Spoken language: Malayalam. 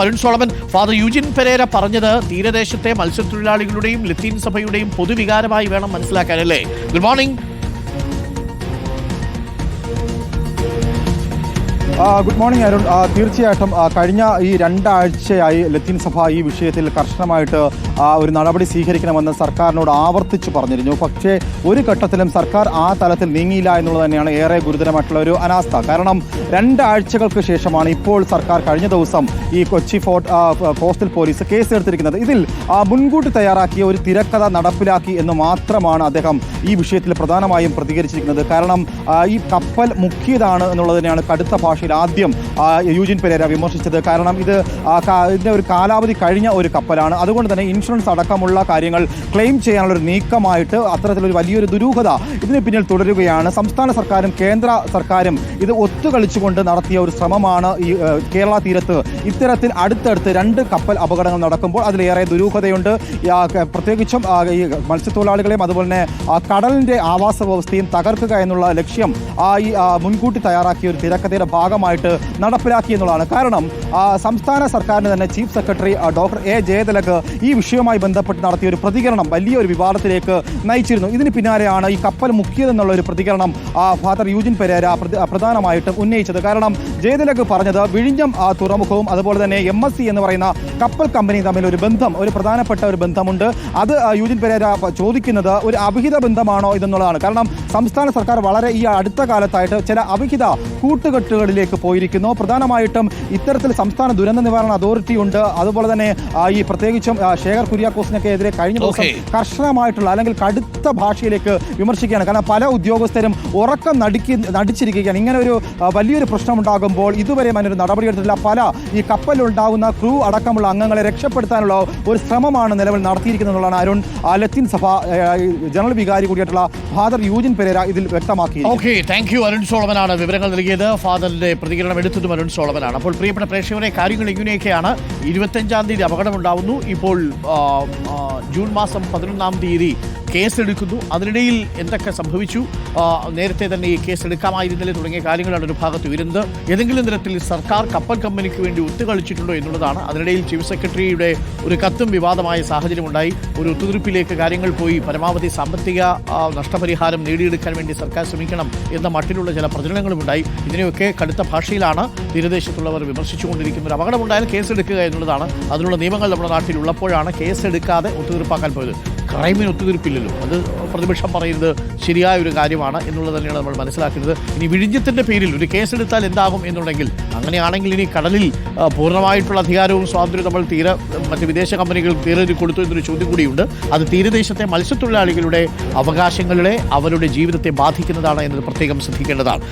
അരുൺ സോളമൻ ഫാദർ യുജിൻ പെരേര പറഞ്ഞത് തീരദേശത്തെ മത്സ്യത്തൊഴിലാളികളുടെയും ലത്തീൻ സഭയുടെയും പൊതുവികാരമായി വേണം മനസ്സിലാക്കാൻ അല്ലേ good morning good morning Arun. തീർച്ചയായിട്ടും കഴിഞ്ഞ ഈ രണ്ടാഴ്ചയായി ലത്തീൻ സഭ ഈ വിഷയത്തിൽ കർശനമായിട്ട് ഒരു നടപടി സ്വീകരിക്കണമെന്ന് സർക്കാരിനോട് ആവർത്തിച്ചു പറഞ്ഞിരുന്നു. പക്ഷേ ഒരു ഘട്ടത്തിലും സർക്കാർ ആ തലത്തിൽ നീങ്ങിയില്ല എന്നുള്ളത് തന്നെയാണ് ഏറെ ഗുരുതരമായിട്ടുള്ള ഒരു അനാസ്ഥ. കാരണം രണ്ടാഴ്ചകൾക്ക് ശേഷമാണ് ഇപ്പോൾ സർക്കാർ കഴിഞ്ഞ ദിവസം ഈ കൊച്ചി ഫോർട്ട് ആ, കോസ്റ്റൽ പോലീസ് കേസെടുത്തിരിക്കുന്നത്. ഇതിൽ ആ, മുൻകൂട്ടി തയ്യാറാക്കിയ ഒരു തിരക്കഥ നടപ്പിലാക്കി എന്ന് മാത്രമാണ് അദ്ദേഹം ഈ വിഷയത്തിൽ പ്രധാനമായും പ്രതികരിച്ചിരിക്കുന്നത്. കാരണം ഈ കപ്പൽ മുക്കിയതാണ് എന്നുള്ളത് തന്നെയാണ് കടുത്ത ഭാഷയിൽ ആദ്യം ആ, യൂജിൻ പെരേര വിമർശിച്ചത്. കാരണം ഇത് ഇതിന്റെ ഒരു കാലാവധി കഴിഞ്ഞ ഒരു കപ്പലാണ്. അതുകൊണ്ട് തന്നെ ഇൻഷുറൻസ് അടക്കമുള്ള കാര്യങ്ങൾ ക്ലെയിം ചെയ്യാനുള്ള ഒരു നീക്കമായിട്ട് അത്തരത്തിലൊരു വലിയൊരു ദുരൂഹത ഇതിന് പിന്നിൽ തുടരുകയാണ്. സംസ്ഥാന സർക്കാരും കേന്ദ്ര സർക്കാരും ഇത് ഒത്തുകളിച്ചുകൊണ്ട് നടത്തിയ ഒരു ശ്രമമാണ് ഈ കേരള തീരത്ത്. ഇത്തരത്തിൽ അടുത്തടുത്ത് രണ്ട് കപ്പൽ അപകടങ്ങൾ നടക്കുമ്പോൾ അതിലേറെ ദുരൂഹതയുണ്ട്. പ്രത്യേകിച്ചും ഈ മത്സ്യത്തൊഴിലാളികളെയും അതുപോലെ തന്നെ കടലിന്റെ ആവാസ വ്യവസ്ഥയും തകർക്കുക എന്നുള്ള ലക്ഷ്യം ആ ഈ മുൻകൂട്ടി തയ്യാറാക്കിയ ഒരു തിരക്കഥയുടെ ഭാഗമായിട്ട് നടപ്പിലാക്കി എന്നുള്ളതാണ്. കാരണം സംസ്ഥാന സർക്കാരിന് തന്നെ chief secretary doctor A Jayathilak ഈ വിഷയവുമായി ബന്ധപ്പെട്ട് നടത്തിയ ഒരു പ്രതികരണം വലിയ ഒരു വിവാദത്തിലേക്ക് നയിച്ചിരുന്നു. ഇതിന് പിന്നാലെയാണ് ഈ കപ്പൽ മുക്കിയതെന്നുള്ള ഒരു പ്രതികരണം ഫാദർ യൂജിൻ പെരേര പ്രധാനമായിട്ട് ഉന്നയിച്ചത്. കാരണം ജയതിലക് പറഞ്ഞത് വിഴിഞ്ഞം തുറമുഖവും അതുപോലെ തന്നെ എം എസ് സി എന്ന് പറയുന്ന കപ്പൽ കമ്പനി തമ്മിൽ ഒരു ബന്ധം ഒരു പ്രധാനപ്പെട്ട ഒരു ബന്ധമുണ്ട്. അത് യൂജിൻ പെരേര ചോദിക്കുന്നത് ഒരു അവിഹിത ബന്ധമാണോ ഇതെന്നുള്ളതാണ്. കാരണം സംസ്ഥാന സർക്കാർ വളരെ ഈ അടുത്ത കാലത്തായിട്ട് ചില അവിഹിത കൂട്ടുകെട്ടുകളിലേക്ക് പോയിരിക്കുന്നു. പ്രധാനമായിട്ടും ഇത്തരത്തിൽ സംസ്ഥാന ദുരന്ത നിവാരണ അതോറിറ്റി ഉണ്ട് അതുപോലെ തന്നെ ഈ പ്രത്യേകിച്ചും ആ, ശേഖർ കുര്യാക്കോസിനൊക്കെ എതിരെ കഴിഞ്ഞ ദിവസം കർശനമായിട്ടുള്ള അല്ലെങ്കിൽ കടുത്ത ഭാഷയിലേക്ക് വിമർശിക്കുകയാണ്. കാരണം പല ഉദ്യോഗസ്ഥരും ഉറക്കം നടുക്കി നടിച്ചിരിക്കുകയാണ്. ഇങ്ങനെ ഒരു വലിയൊരു പ്രശ്നമുണ്ടാകുമ്പോൾ ഇതുവരെ അതിനൊരു നടപടിയെടുത്തിട്ടില്ല പല ഈ കപ്പലിലുണ്ടാകുന്ന ക്രൂ അടക്കമുള്ള അംഗങ്ങളെ രക്ഷപ്പെടുത്താനുള്ള ഒരു ശ്രമമാണ് നിലവിൽ നടത്തിയിരിക്കുന്നതാണ് അരുൺ ലത്തീൻ സഭ ജനറൽ വികാരി കൂടിയായിട്ടുള്ള ഫാദർ യൂജിൻ പെരേര ഇതിൽ വ്യക്തമാക്കി ഓക്കെ താങ്ക് യു അരുൺ സോളമനാണ് വിവരങ്ങൾ നൽകിയത്. ഫാദറിന്റെ പ്രതികരണം എടുത്തതും അരുൺ സോളമനാണ്. അപ്പോൾ പ്രിയപ്പെട്ട പ്രേക്ഷകരെ കാര്യങ്ങൾ ഇങ്ങനെയൊക്കെയാണ്. ഇരുപത്തഞ്ചാം തീയതി അപകടമുണ്ടാവുന്നു. ഇപ്പോൾ ജൂൺ മാസം പതിനൊന്നാം തീയതി കേസെടുക്കുന്നു. അതിനിടയിൽ എന്തൊക്കെ സംഭവിച്ചു? നേരത്തെ തന്നെ ഈ കേസ് എടുക്കാമായിരുന്നില്ല തുടങ്ങിയ കാര്യങ്ങളാണ് ഒരു ഭാഗത്ത് വരുന്നത് ഏതെങ്കിലും തരത്തിൽ സർക്കാർ കപ്പൽ കമ്പനിക്ക് വേണ്ടി ഒത്തുകളിച്ചിട്ടുണ്ടോ എന്നുള്ളതാണ്. അതിനിടയിൽ ചീഫ് സെക്രട്ടറിയുടെ ഒരു കത്തും വിവാദമായ സാഹചര്യമുണ്ടായി. ഒരു ഒത്തുതീർപ്പിലേക്ക് കാര്യങ്ങൾ പോയി. പരമാവധി സാമ്പത്തിക നഷ്ടപരിഹാരം നേടിയെടുക്കാൻ വേണ്ടി സർക്കാർ ശ്രമിക്കണം എന്ന മട്ടിലുള്ള ചില പ്രചരണങ്ങളും ഉണ്ടായി ഇതിനെയൊക്കെ കടുത്ത ഭാഷയിലാണ് തീരദേശത്തുള്ളവർ വിമർശിച്ചുകൊണ്ടിരിക്കുന്ന ഒരു അപകടമുണ്ടായാൽ കേസെടുക്കുക എന്നുള്ളതാണ്. അതിനുള്ള നിയമങ്ങൾ നമ്മുടെ നാട്ടിലുള്ളപ്പോഴാണ് കേസെടുക്കാതെ ഒത്തുതീർപ്പാക്കാൻ പോയത്. ക്രൈമിന് ഒത്തുതീർപ്പില്ലല്ലോ. അത് പ്രതിപക്ഷം പറയുന്നത് ശരിയായ ഒരു കാര്യമാണ് എന്നുള്ളത് തന്നെയാണ് നമ്മൾ മനസ്സിലാക്കുന്നത്. ഇനി വിഴിഞ്ഞത്തിന്റെ പേരിൽ ഒരു കേസെടുത്താൽ എന്താകും എന്നുണ്ടെങ്കിൽ അങ്ങനെയാണെങ്കിൽ ഇനി കടലിൽ പൂർണമായിട്ടുള്ള അധികാരവും സ്വാതന്ത്ര്യവും നമ്മൾ തീര മറ്റ് വിദേശ കമ്പനികൾ തീരെ കൊടുത്തു എന്നൊരു ചോദ്യം കൂടിയുണ്ട്. അത് തീരദേശത്തെ മത്സ്യത്തൊഴിലാളികളുടെ അവകാശങ്ങളെ അവരുടെ ജീവിതത്തെ ബാധിക്കുന്നതാണ് എന്നത് പ്രത്യേകം ശ്രദ്ധിക്കേണ്ടതാണ്.